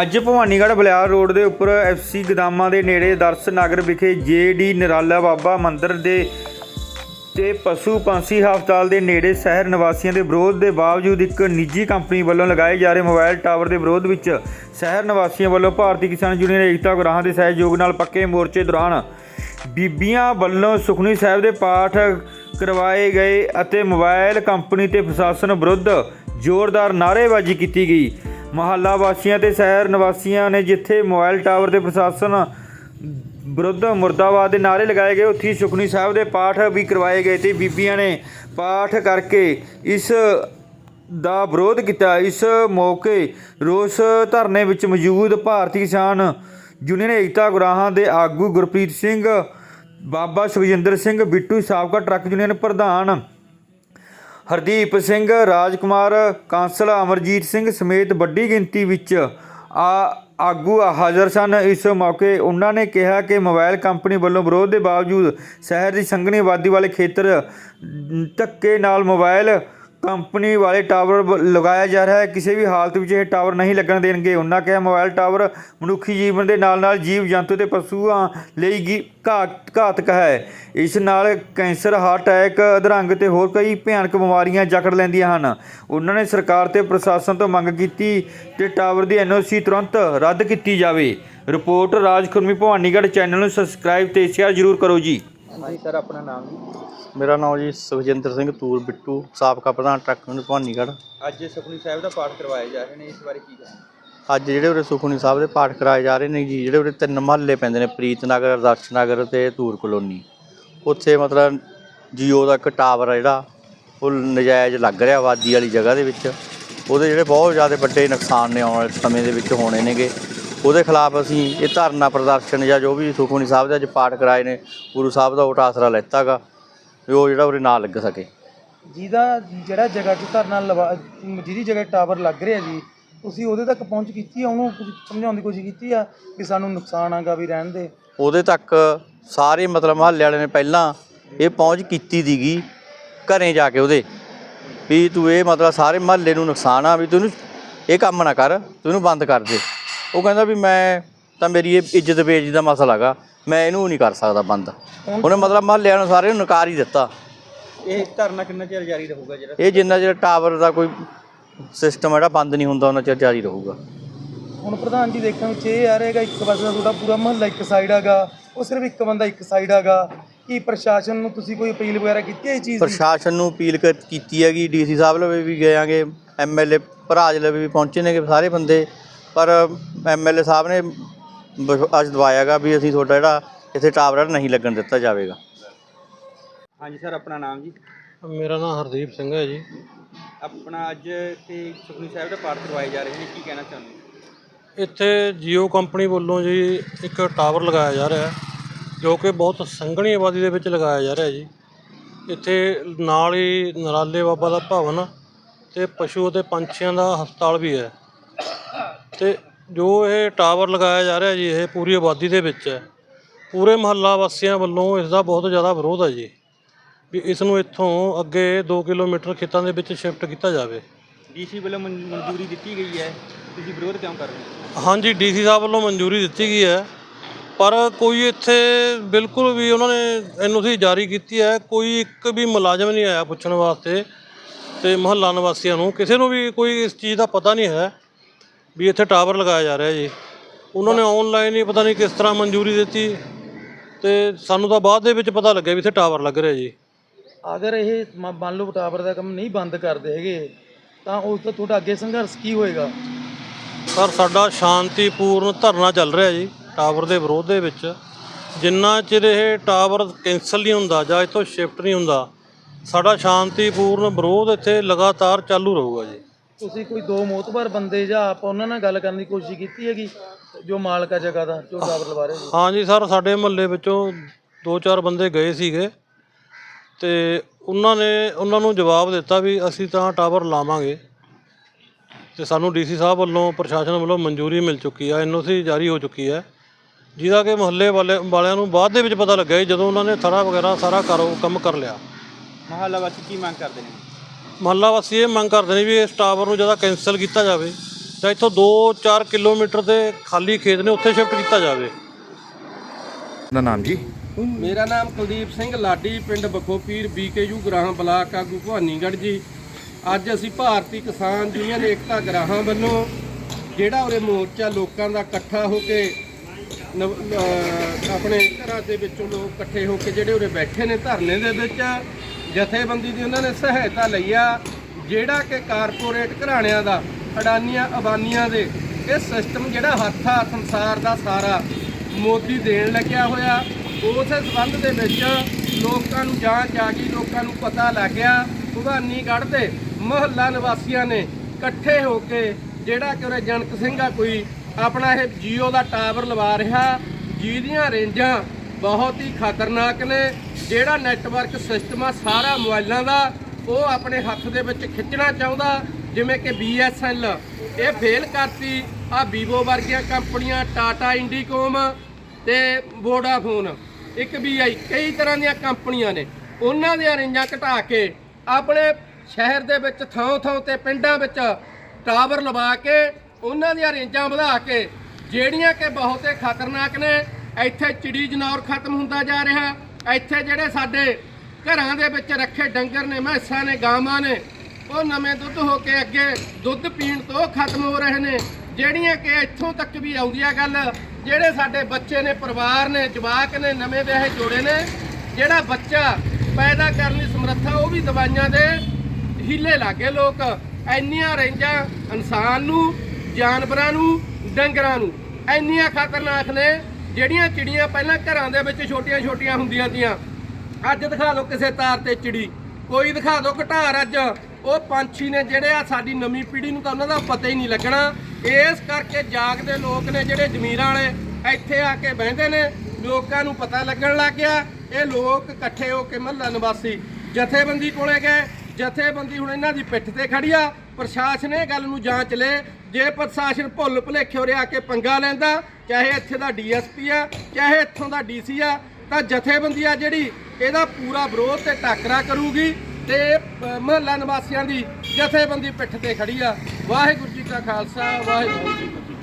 ਅੱਜ ਭਵਾਨੀਗੜ੍ਹ ਬਲਿਆਰ ਰੋਡ ਦੇ ਉੱਪਰ ਐਫਸੀ ਗਦਾਮਾਂ ਦੇ ਨੇੜੇ ਦਰਸ ਨਗਰ ਵਿਖੇ ਜੇਡੀ ਨਿਰਾਲਾ ਬਾਬਾ ਮੰਦਿਰ ਦੇ ਤੇ ਪਸ਼ੂ ਪੰਛੀ ਹਸਪਤਾਲ ਦੇ ਨੇੜੇ ਸ਼ਹਿਰ ਨਿਵਾਸੀਆਂ ਦੇ ਵਿਰੋਧ ਦੇ ਬਾਵਜੂਦ ਇੱਕ ਨਿੱਜੀ ਕੰਪਨੀ ਵੱਲੋਂ ਲਗਾਏ ਜਾ ਰਹੇ ਮੋਬਾਈਲ ਟਾਵਰ ਦੇ ਵਿਰੋਧ ਵਿੱਚ ਸ਼ਹਿਰ ਨਿਵਾਸੀਆਂ ਵੱਲੋਂ ਭਾਰਤੀ ਕਿਸਾਨ ਯੂਨੀਅਨ ਏਕਤਾ ਗੁਰਾਹਾਂ ਦੇ ਸਹਿਯੋਗ ਨਾਲ ਪੱਕੇ ਮੋਰਚੇ ਦੌਰਾਨ ਬੀਬੀਆਂ ਵੱਲੋਂ ਸੁਖਨੀ ਸਾਹਿਬ ਦੇ ਪਾਠ ਕਰਵਾਏ ਗਏ ਅਤੇ ਮੋਬਾਈਲ ਕੰਪਨੀ ਤੇ ਪ੍ਰਸ਼ਾਸਨ ਵਿਰੁੱਧ ਜ਼ੋਰਦਾਰ ਨਾਅਰੇਬਾਜ਼ੀ ਕੀਤੀ ਗਈ। ਮਹੱਲਾ ਵਾਸੀਆਂ ਤੇ ਸ਼ਹਿਰ ਨਿਵਾਸੀਆਂ ਨੇ ਜਿੱਥੇ ਮੋਬਾਈਲ ਟਾਵਰ ਤੇ ਪ੍ਰਸ਼ਾਸਨ ਵਿਰੁੱਧ ਮੁਰਦਾਬਾਦ ਦੇ ਨਾਅਰੇ ਲਗਾਏ ਗਏ, ਉੱਥੇ ਹੀ ਸੁਖਨੀ ਸਾਹਿਬ ਦੇ ਪਾਠ ਵੀ ਕਰਵਾਏ ਗਏ ਤੇ ਬੀਬੀਆਂ ਨੇ ਪਾਠ ਕਰਕੇ ਇਸ ਦਾ ਵਿਰੋਧ ਕੀਤਾ। ਇਸ ਮੌਕੇ ਰੋਸ ਧਰਨੇ ਵਿੱਚ ਮੌਜੂਦ ਭਾਰਤੀ ਕਿਸਾਨ ਯੂਨੀਅਨ ਏਕਤਾ ਗੁਰਾਹਾਂ ਦੇ ਆਗੂ ਗੁਰਪ੍ਰੀਤ ਸਿੰਘ, ਬਾਬਾ ਸੁਖਜਿੰਦਰ ਸਿੰਘ, ਬਿੱਟੂ ਸਾਬਕਾ ਟਰੱਕ ਯੂਨੀਅਨ ਪ੍ਰਧਾਨ ਹਰਦੀਪ ਸਿੰਘ, ਰਾਜਕੁਮਾਰ, ਕਾਂਸਲ ਅਮਰਜੀਤ ਸਿੰਘ ਸਮੇਤ ਵੱਡੀ ਗਿਣਤੀ ਵਿੱਚ ਆ ਆਗੂ ਹਾਜ਼ਰ ਸਨ। ਇਸ ਮੌਕੇ ਉਹਨਾਂ ਨੇ ਕਿਹਾ ਕਿ ਮੋਬਾਈਲ ਕੰਪਨੀ ਵੱਲੋਂ ਵਿਰੋਧ ਦੇ ਬਾਵਜੂਦ ਸ਼ਹਿਰ ਦੀ ਸੰਘਣੀ ਆਬਾਦੀ ਵਾਲੇ ਖੇਤਰ ਧੱਕੇ ਨਾਲ ਮੋਬਾਈਲ ਕੰਪਨੀ ਵਾਲੇ ਟਾਵਰ ਬ- ਲਗਾਇਆ ਜਾ ਰਿਹਾ ਹੈ। ਕਿਸੇ ਵੀ ਹਾਲਤ ਵਿੱਚ ਇਹ ਟਾਵਰ ਨਹੀਂ ਲੱਗਣ ਦੇਣਗੇ। ਉਹਨਾਂ ਕਿਹਾ, ਮੋਬਾਈਲ ਟਾਵਰ ਮਨੁੱਖੀ ਜੀਵਨ ਦੇ ਨਾਲ ਨਾਲ ਜੀਵ ਜੰਤੂ ਤੇ ਪਸ਼ੂਆਂ ਲਈ ਗੀ- ਘਾਤ- ਘਾਤਕ ਹੈ। ਇਸ ਨਾਲ ਕੈਂਸਰ, ਹਾਰਟ ਅਟੈਕ, ਅਧਰੰਗ ਤੇ ਹੋਰ ਕਈ ਭਿਆਨਕ ਬਿਮਾਰੀਆਂ ਜਕੜ ਲੈਂਦੀਆਂ ਹਨ। ਉਹਨਾਂ ਨੇ ਸਰਕਾਰ ਤੇ ਪ੍ਰਸ਼ਾਸਨ ਤੋਂ ਮੰਗ ਕੀਤੀ ਕਿ ਟਾਵਰ ਦੀ ਐਨਓਸੀ ਤੁਰੰਤ ਰੱਦ ਕੀਤੀ ਜਾਵੇ। ਰਿਪੋਰਟ ਰਾਜ ਖੁਰਮੀ ਭਵਾਨੀਗੜ੍ਹ ਚੈਨਲ ਨੂੰ ਸਬਸਕ੍ਰਾਈਬ ਤੇ ਸ਼ੇਅਰ ਜ਼ਰੂਰ ਕਰੋ ਜੀ। ਹਾਂਜੀ ਸਰ ਆਪਣਾ ਨਾਮ ਜੀ? ਮੇਰਾ ਨਾਮ ਜੀ ਸੁਖਜਿੰਦਰ ਸਿੰਘ ਤੂਰ ਬਿੱਟੂ ਸਾਬਕਾ ਪ੍ਰਧਾਨ ਟਰੱਕ ਯੂਨੀਅਨ ਭਵਾਨੀਗੜ੍ਹ। ਅੱਜ ਸੁਖਨੀ ਸਾਹਿਬ ਦਾ ਪਾਠ ਕਰਵਾਏ ਜਾ ਰਹੇ ਨੇ ਇਸ ਬਾਰੇ ਕੀ ਕਹਿਣਾ? ਅੱਜ ਜਿਹੜੇ ਉਰੇ ਸੁਖਨੀ ਸਾਹਿਬ ਦੇ ਪਾਠ ਕਰਾਏ ਜਾ ਰਹੇ ਨੇ ਜੀ ਜਿਹੜੇ ਉਰੇ ਤਿੰਨ ਮਹੱਲੇ ਪੈਂਦੇ ਨੇ ਪ੍ਰੀਤ ਨਗਰ ਅਰਦਾਸ ਨਗਰ ਤੇ ਤੂਰ ਕਲੋਨੀ। ਉੱਥੇ ਮਤਲਬ ਜੀਓ ਦਾ ਇੱਕ ਟਾਵਰ ਆ ਜਿਹੜਾ ਉਹ ਨਜਾਇਜ਼ ਲੱਗ ਰਿਹਾ ਆਬਾਦੀ ਵਾਲੀ ਜਗ੍ਹਾ ਦੇ ਵਿੱਚ। ਉਹਦੇ ਜਿਹੜੇ ਬਹੁਤ ਜ਼ਿਆਦਾ ਵੱਡੇ ਨੁਕਸਾਨ ਨੇ ਆਉਣ ਵਾਲੇ ਸਮੇਂ ਦੇ ਵਿੱਚ ਹੋਣੇ ਨੇਗੇ। ਉਹਦੇ ਖਿਲਾਫ ਅਸੀਂ ਇਹ ਧਰਨਾ ਪ੍ਰਦਰਸ਼ਨ ਜਾਂ ਜੋ ਵੀ ਸੁਖਮਨੀ ਸਾਹਿਬ ਦੇ ਅੱਜ ਪਾਠ ਕਰਾਏ ਨੇ ਗੁਰੂ ਸਾਹਿਬ ਦਾ ਓਟ ਆਸਰਾ ਲੈਤਾਗਾ ਵੀ ਉਹ ਜਿਹੜਾ ਉਰੇ ਨਾ ਲੱਗ ਸਕੇ। ਜਿਹਦਾ ਜਿਹੜਾ ਜਗ੍ਹਾ 'ਚ ਧਰਨਾ ਲਵਾ ਜਿਹਦੀ ਜਗ੍ਹਾ ਟਾਵਰ ਲੱਗ ਰਿਹਾ ਜੀ ਤੁਸੀਂ ਉਹਦੇ ਤੱਕ ਪਹੁੰਚ ਕੀਤੀ ਆ ਉਹਨੂੰ ਕੁਝ ਸਮਝਾਉਣ ਦੀ ਕੋਸ਼ਿਸ਼ ਕੀਤੀ ਆ ਕਿ ਸਾਨੂੰ ਨੁਕਸਾਨ ਆਗਾ ਵੀ ਰਹਿਣ ਦੇ? ਉਹਦੇ ਤੱਕ ਸਾਰੇ ਮਤਲਬ ਮਹੱਲੇ ਵਾਲਿਆਂ ਨੇ ਪਹਿਲਾਂ ਇਹ ਪਹੁੰਚ ਕੀਤੀ ਦੀਗੀ ਘਰੇ ਜਾ ਕੇ ਉਹਦੇ ਵੀ ਤੂੰ ਇਹ ਮਤਲਬ ਸਾਰੇ ਮਹੱਲੇ ਨੂੰ ਨੁਕਸਾਨ ਆ ਵੀ ਤੂੰ ਇਹ ਕੰਮ ਨਾ ਕਰ ਤੂੰ ਇਹਨੂੰ ਬੰਦ ਕਰ ਦੇ। ਉਹ ਕਹਿੰਦਾ ਵੀ ਮੈਂ ਤਾਂ ਮੇਰੀ ਇਹ ਇੱਜ਼ਤ ਬੇਇੱਜ਼ਤੀ ਦਾ ਮਸਲਾ ਹੈਗਾ। ਮੈਂ ਇਹਨੂੰ ਨਹੀਂ ਕਰ ਸਕਦਾ ਬੰਦ। ਉਹਨੇ ਮਤਲਬ ਮਹੱਲਿਆਂ ਨੂੰ ਸਾਰੇ ਨੂੰ ਨਕਾਰ ਹੀ ਦਿੱਤਾ। ਇਹ ਧਰਨਾ ਕਿੰਨਾ ਚਿਰ ਜਾਰੀ ਰਹੂਗਾ ਜਿਹੜਾ? ਇਹ ਜਿੰਨਾ ਚਿਰ ਟਾਵਰ ਦਾ ਕੋਈ ਸਿਸਟਮ ਜਿਹੜਾ ਬੰਦ ਨਹੀਂ ਹੁੰਦਾ ਉਹਨਾਂ ਚਿਰ ਜਾਰੀ ਰਹੂਗਾ। ਹੁਣ ਪ੍ਰਧਾਨ ਜੀ ਦੇਖਣ ਵਿੱਚ ਇਹ ਆ ਰਿਹਾਗਾ ਇੱਕ ਪਾਸੇ ਦਾ ਤੁਹਾਡਾ ਪੂਰਾ ਮਹੱਲਾ ਇੱਕ ਸਾਈਡ ਹੈਗਾ ਉਹ ਸਿਰਫ ਇੱਕ ਬੰਦਾ ਇੱਕ ਸਾਈਡ ਹੈਗਾ। ਕੀ ਪ੍ਰਸ਼ਾਸਨ ਨੂੰ ਤੁਸੀਂ ਕੋਈ ਅਪੀਲ ਵਗੈਰਾ ਕੀਤੀ ਹੈ ਇਸ ਚੀਜ਼ ਦੀ? ਪ੍ਰਸ਼ਾਸਨ ਨੂੰ ਅਪੀਲ ਕਰ- ਕੀਤੀ ਹੈਗੀ ਡੀਸੀ ਸਾਹਿਬ ਲਵੇ ਵੀ ਗਏ ਆਂਗੇ ਐਮਐਲਏ ਭਰਾਜ ਲਵੇ ਵੀ ਪਹੁੰਚੇ ਨੇਗੇ ਸਾਰੇ ਬੰਦੇ। ਪਰ ਐਮਐਲਏ ਸਾਹਿਬ ਨੇ ਵਿਸ਼ਵਾਸ ਦਵਾਇਆਗਾ ਵੀ ਅਸੀਂ ਤੁਹਾਡਾ ਜਿਹੜਾ ਇੱਥੇ ਟਾਵਰ ਨਹੀਂ ਲੱਗਣ ਦਿੱਤਾ ਜਾਵੇਗਾ। ਹਾਂਜੀ ਸਰ ਆਪਣਾ ਨਾਮ ਜੀ? ਮੇਰਾ ਨਾਮ ਹਰਦੀਪ ਸਿੰਘ ਹੈ ਜੀ। ਆਪਣਾ ਅੱਜ ਤੇ ਸੁਖਨੀ ਸਾਹਿਬ ਦਾ ਪਾਠ ਕਰਵਾਏ ਜਾ ਰਹੇ ਨੇ ਕੀ ਕਹਿਣਾ ਚਾਹੁੰਦੇ ਇੱਥੇ ਜੀਓ ਕੰਪਨੀ ਵੱਲੋਂ ਜੀ ਇੱਕ ਟਾਵਰ ਲਗਾਇਆ ਜਾ ਰਿਹਾ ਜੋ ਕਿ ਬਹੁਤ ਸੰਘਣੀ ਆਬਾਦੀ ਦੇ ਵਿੱਚ ਲਗਾਇਆ ਜਾ ਰਿਹਾ ਜੀ। ਇੱਥੇ ਨਾਲ ਹੀ ਨਰਾਲੇ ਬਾਬਾ ਦਾ ਭਵਨ ਤੇ ਪਸ਼ੂ ਅਤੇ ਪੰਛੀਆਂ ਦਾ ਹਸਪਤਾਲ ਵੀ ਹੈ। ਤੇ ਜੋ ਇਹ ਟਾਵਰ ਲਗਾਇਆ ਜਾ ਰਿਹਾ ਜੀ ਇਹ ਪੂਰੀ ਆਬਾਦੀ ਦੇ ਵਿੱਚ ਹੈ। ਪੂਰੇ ਮਹੱਲਾ ਵਾਸੀਆਂ ਵੱਲੋਂ ਇਸ ਦਾ ਬਹੁਤ ਜ਼ਿਆਦਾ ਵਿਰੋਧ ਹੈ ਜੀ ਵੀ ਇਸ ਨੂੰ ਇੱਥੋਂ ਅੱਗੇ 2 ਕਿਲੋਮੀਟਰ ਖੇਤਾਂ ਦੇ ਵਿੱਚ ਸ਼ਿਫਟ ਕੀਤਾ ਜਾਵੇ। ਡੀਸੀ ਵੱਲੋਂ ਮਨ- ਮਨਜ਼ੂਰੀ ਦਿੱਤੀ ਗਈ ਹੈ। ਤੁਸੀਂ ਵਿਰੋਧ ਕਿਉਂ ਕਰ ਰਹੇ ਹੋ? ਹਾਂਜੀ ਡੀਸੀ ਸਾਹਿਬ ਵੱਲੋਂ ਮਨਜ਼ੂਰੀ ਦਿੱਤੀ ਗਈ ਹੈ। ਪਰ ਕੋਈ ਇੱਥੇ ਬਿਲਕੁਲ ਵੀ ਉਹਨਾਂ ਨੇ ਐਨਓਸੀ ਜਾਰੀ ਕੀਤੀ ਹੈ। ਕੋਈ ਇੱਕ ਵੀ ਮੁਲਾਜ਼ਮ ਨਹੀਂ ਆਇਆ ਪੁੱਛਣ ਵਾਸਤੇ ਤੇ ਮਹੱਲਾ ਨਿਵਾਸੀਆਂ ਨੂੰ। ਕਿਸੇ ਨੂੰ ਵੀ ਕੋਈ ਇਸ ਚੀਜ਼ ਦਾ ਪਤਾ ਨਹੀਂ ਹੈ। ਵੀ ਇੱਥੇ ਟਾਵਰ ਲਗਾਇਆ ਜਾ ਰਿਹਾ ਜੀ। ਉਹਨਾਂ ਨੇ ਆਨਲਾਈਨ ਹੀ ਪਤਾ ਨਹੀਂ ਕਿਸ ਤਰ੍ਹਾਂ ਮਨਜ਼ੂਰੀ ਦਿੱਤੀ ਤੇ ਸਾਨੂੰ ਤਾਂ ਬਾਅਦ ਦੇ ਵਿੱਚ ਪਤਾ ਲੱਗਿਆ ਵੀ ਇੱਥੇ ਟਾਵਰ ਲੱਗ ਰਿਹਾ ਜੀ। ਅਗਰ ਇਹ ਮ- ਮੰਨ ਲਓ ਟਾਵਰ ਦਾ ਕੰਮ ਨਹੀਂ ਬੰਦ ਕਰਦੇ ਹੈਗੇ ਤਾਂ ਉਸ ਤੋਂ ਤੁਹਾਡਾ ਅੱਗੇ ਸੰਘਰਸ਼ ਕੀ ਹੋਏਗਾ? ਸਰ ਸਾਡਾ ਸ਼ਾਂਤੀਪੂਰਨ ਧਰਨਾ ਚੱਲ ਰਿਹਾ ਜੀ ਟਾਵਰ ਦੇ ਵਿਰੋਧ ਦੇ ਵਿੱਚ। ਜਿੰਨਾ ਚਿਰ ਇਹ ਟਾਵਰ ਕੈਂਸਲ ਨਹੀਂ ਹੁੰਦਾ ਜਾਂ ਇੱਥੋਂ ਸ਼ਿਫਟ ਨਹੀਂ ਹੁੰਦਾ ਸਾਡਾ ਸ਼ਾਂਤੀਪੂਰਨ ਵਿਰੋਧ ਇੱਥੇ ਲਗਾਤਾਰ ਚਾਲੂ ਰਹੂਗਾ ਜੀ। ਤੁਸੀਂ ਕੋਈ ਦੋ ਮੋਤਬਰ ਬੰਦੇ ਜਾਂ ਆਪ ਉਹਨਾਂ ਨਾਲ ਗੱਲ ਕਰਨ ਦੀ ਕੋਸ਼ਿਸ਼ ਕੀਤੀ ਹੈਗੀ? ਜੋ ਮਾਲਕ ਆ ਜਗ੍ਹਾ ਦਾ ਜੋ ਟਾਵਰ ਲਵਾ ਰਹੇ ਜੀ ਹਾਂਜੀ ਸਰ ਸਾਡੇ ਮੁਹੱਲੇ ਵਿੱਚੋਂ ਦੋ ਚਾਰ ਬੰਦੇ ਗਏ ਸੀਗੇ ਤੇ ਉਹਨਾਂ ਨੇ ਉਹਨਾਂ ਨੂੰ ਜਵਾਬ ਦਿੱਤਾ ਵੀ ਅਸੀਂ ਤਾਂ ਟਾਵਰ ਲਾਵਾਂਗੇ ਤੇ ਸਾਨੂੰ ਡੀਸੀ ਸਾਹਿਬ ਵੱਲੋਂ ਪ੍ਰਸ਼ਾਸਨ ਵੱਲੋਂ ਮਨਜ਼ੂਰੀ ਮਿਲ ਚੁੱਕੀ ਹੈ ਐਨਓਸੀ ਜਾਰੀ ਹੋ ਚੁੱਕੀ ਹੈ ਜਿਹਦਾ ਕਿ ਮੁਹੱਲੇ ਵਾਲੇ ਵਾਲਿਆਂ ਨੂੰ ਬਾਅਦ ਦੇ ਵਿੱਚ ਪਤਾ ਲੱਗਿਆ ਜੀ, ਜਦੋਂ ਉਹਨਾਂ ਨੇ ਥੜਾ ਵਗੈਰਾ ਸਾਰਾ ਕਰੋ ਕੰਮ ਕਰ ਲਿਆ। ਮਹੱਲਾ ਵਾਸੀ ਕੀ ਮੰਗ ਕਰਦੇ ਨੇ? ਮੁਹੱਲਾ ਵਾਸੀ ਇਹ ਮੰਗ ਕਰਦੇ ਨੇ ਵੀ ਇਸ ਟਾਵਰ ਨੂੰ ਜ਼ਿਆਦਾ ਕੈਂਸਲ ਕੀਤਾ ਜਾਵੇ ਜਾਂ ਇੱਥੋਂ 2-4 ਕਿਲੋਮੀਟਰ ਦੇ ਖਾਲੀ ਖੇਤ ਨੇ ਉੱਥੇ ਸ਼ਿਫਟ ਕੀਤਾ ਜਾਵੇ। ਦਾ ਨਾਮ ਜੀ? ਮੇਰਾ ਨਾਮ ਕੁਲਦੀਪ ਸਿੰਘ ਲਾਡੀ ਪਿੰਡ ਬਖੋਪੀਰ ਬੀਕੇਯੂ ਗ੍ਰਾਮ ਬਲਾਕ ਆਗੂ ਭਵਾਨੀਗੜ੍ਹ ਜੀ। ਅੱਜ ਅਸੀਂ ਭਾਰਤੀ ਕਿਸਾਨ ਯੂਨੀਅਨ ਏਕਤਾ ਗ੍ਰਾਹਾਂ ਵੱਲੋਂ ਜਿਹੜਾ ਉਰੇ ਮੋਰਚਾ ਲੋਕਾਂ ਦਾ ਇਕੱਠਾ ਹੋ ਕੇ ਆਪਣੇ ਘਰਾਂ ਦੇ ਵਿੱਚੋਂ ਲੋਕ ਇਕੱਠੇ ਹੋ ਕੇ ਜਿਹੜੇ ਉਰੇ ਬੈਠੇ ਨੇ ਧਰਨੇ ਦੇ ਵਿੱਚ ਜਥੇਬੰਦੀ ਦੀ ਉਹਨਾਂ ਨੇ ਸਹਾਇਤਾ ਲਈ ਆ, ਜਿਹੜਾ ਕਿ ਕਾਰਪੋਰੇਟ ਘਰਾਣਿਆਂ ਦਾ, ਅਡਾਨੀਆਂ ਅਬਾਨੀਆਂ ਦੇ, ਇਹ ਸਿਸਟਮ ਜਿਹੜਾ ਹੱਥ ਆ, ਸੰਸਾਰ ਦਾ ਸਾਰਾ, ਮੋਦੀ ਦੇਣ ਲੱਗਿਆ ਹੋਇਆ। ਉਸ ਸੰਬੰਧ ਦੇ ਵਿੱਚ ਲੋਕਾਂ ਨੂੰ ਜਾਂ ਆ ਗਈ, ਲੋਕਾਂ ਨੂੰ ਪਤਾ ਲੱਗ ਗਿਆ। ਭਵਾਨੀਗੜ੍ਹ ਦੇ ਮਹੱਲਾ ਨਿਵਾਸੀਆਂ ਨੇ ਇਕੱਠੇ ਹੋ ਕੇ ਜਿਹੜਾ ਕਿ ਉਰੇ ਜਨਕ ਸਿੰਘ ਆ ਕੋਈ, ਆਪਣਾ ਇਹ ਜੀਓ ਦਾ ਟਾਵਰ ਲਵਾ ਰਿਹਾ। ਜਿਹਦੀਆਂ ਰੇਂਜਾਂ ਬਹੁਤ ਹੀ ਖਤਰਨਾਕ ਨੇ। ਜਿਹੜਾ ਨੈਟਵਰਕ ਸਿਸਟਮ ਆ, ਸਾਰਾ ਮੋਬਾਈਲਾਂ ਦਾ, ਉਹ ਆਪਣੇ ਹੱਥ ਦੇ ਵਿੱਚ ਖਿੱਚਣਾ ਚਾਹੁੰਦਾ, ਜਿਵੇਂ ਕਿ BSNL ਇਹ ਫੇਲ ਕਰਤੀ ਆ Vivo ਵਰਗੀਆਂ ਕੰਪਨੀਆਂ ਟਾਟਾ ਇੰਡੀਕੋਮ ਤੇ ਵੋਡਾਫੋਨ ਇੱਕ ਵੀ ਆਈ, ਕਈ ਤਰ੍ਹਾਂ ਦੀਆਂ ਕੰਪਨੀਆਂ ਨੇ। ਉਹਨਾਂ ਦੀਆਂ ਰੇਂਜਾਂ ਘਟਾ ਕੇ ਆਪਣੇ ਸ਼ਹਿਰ ਦੇ ਵਿੱਚ ਥਾਂ ਥਾਂ ਤੇ, ਪਿੰਡਾਂ ਵਿੱਚ ਟਾਵਰ ਲਵਾ ਕੇ, ਉਹਨਾਂ ਦੀਆਂ ਰੇਂਜਾਂ ਵਧਾ ਕੇ, ਜਿਹੜੀਆਂ ਕਿ ਬਹੁਤੇ ਖਤਰਨਾਕ ਨੇ, ਇੱਥੇ ਚਿੜੀ ਜਨੌਰ ਖਤਮ ਹੁੰਦਾ ਜਾ ਰਿਹਾ। ਇੱਥੇ ਜਿਹੜੇ ਸਾਡੇ ਘਰਾਂ ਦੇ ਵਿੱਚ ਰੱਖੇ ਡੰਗਰ ਨੇ ਮਹਿਸਾਂ ਨੇ, ਗਾਵਾਂ ਨੇ, ਉਹ ਨਵੇਂ ਦੁੱਧ ਹੋ ਕੇ ਅੱਗੇ ਦੁੱਧ ਪੀਣ ਤੋਂ ਖਤਮ ਹੋ ਰਹੇ ਨੇ। ਜਿਹੜੀਆਂ ਕਿ ਇੱਥੋਂ ਤੱਕ ਵੀ ਆਉਂਦੀ ਆ ਗੱਲ, ਜਿਹੜੇ ਸਾਡੇ ਬੱਚੇ ਨੇ, ਪਰਿਵਾਰ ਨੇ, ਜਵਾਕ ਨੇ, ਨਵੇਂ ਵਿਆਹੇ ਜੋੜੇ ਨੇ, ਜਿਹੜਾ ਬੱਚਾ ਪੈਦਾ ਕਰਨ ਦੀ ਸਮਰੱਥਾ ਉਹ ਵੀ ਦਵਾਈਆਂ ਦੇ ਹੀਲੇ ਲਾਗੇ ਲੋਕ। ਇੰਨੀਆਂ ਰੇਂਜਾਂ ਇਨਸਾਨ ਨੂੰ, ਜਾਨਵਰਾਂ ਨੂੰ, ਡੰਗਰਾਂ ਨੂੰ, ਇੰਨੀਆਂ ਖਤਰਨਾਕ ਨੇ ਜਿਹੜੀਆਂ ਚਿੜੀਆਂ ਪਹਿਲਾਂ ਘਰਾਂ ਦੇ ਵਿੱਚ ਛੋਟੀਆਂ-ਛੋਟੀਆਂ ਹੁੰਦੀਆਂ ਤੀਆਂ, ਅੱਜ ਦਿਖਾ ਦਿਓ ਕਿਸੇ ਤਾਰ ਤੇ ਚਿੜੀ। ਕੋਈ ਦਿਖਾ ਦਿਓ ਘਟਾਰ ਅੱਜ। ਉਹ ਪੰਛੀ ਨੇ ਜਿਹੜੇ ਆ ਸਾਡੀ ਨਵੀਂ ਪੀੜ੍ਹੀ ਨੂੰ ਤਾਂ ਉਹਨਾਂ ਦਾ ਪਤਾ ਹੀ ਨਹੀਂ ਲੱਗਣਾ। ਇਸ ਕਰਕੇ ਜਾਗਦੇ ਲੋਕ ਨੇ ਜਿਹੜੇ ਜ਼ਮੀਰਾਂ ਵਾਲੇ, ਇੱਥੇ ਆ ਕੇ ਬਹਿੰਦੇ ਨੇ, ਲੋਕਾਂ ਨੂੰ ਪਤਾ ਲੱਗਣ ਲੱਗ ਗਿਆ। ਇਹ ਲੋਕ ਇਕੱਠੇ ਹੋ ਕੇ ਮਹੱਲਾ ਨਿਵਾਸੀ ਜਥੇਬੰਦੀ ਕੋਲੇ ਗਏ। ਜਥੇਬੰਦੀ ਹੁਣ ਇਹਨਾਂ ਦੀ ਪਿੱਠ ਤੇ ਖੜੀ ਆ। ਪ੍ਰਸ਼ਾਸਨ ਇਹ ਗੱਲ ਨੂੰ ਜਾਂਚ ਲੈ, ਜੇ ਪ੍ਰਸ਼ਾਸਨ ਭੁੱਲ ਭੁਲੇਖੇ ਉਰੇ ਆ ਕੇ ਪੰਗਾ ਲੈਂਦਾ, ਚਾਹੇ ਇੱਥੇ ਦਾ ਡੀਐਸਪੀ ਆ, ਚਾਹੇ ਇੱਥੋਂ ਦਾ ਡੀਸੀ ਆ, ਤਾਂ ਜਥੇਬੰਦੀ ਆ ਜਿਹੜੀ ਇਹਦਾ ਪੂਰਾ ਵਿਰੋਧ ਤੇ ਟਾਕਰਾ ਕਰੂਗੀ ਤੇ ਮਹੱਲਾ ਨਿਵਾਸੀਆਂ ਦੀ ਜਥੇਬੰਦੀ ਪਿੱਠ ਤੇ ਖੜੀ ਆ। ਵਾਹਿਗੁਰੂ ਜੀ ਕਾ ਖਾਲਸਾ, ਵਾਹਿਗੁਰੂ ਜੀ ਕੀ ਫਤਿਹ।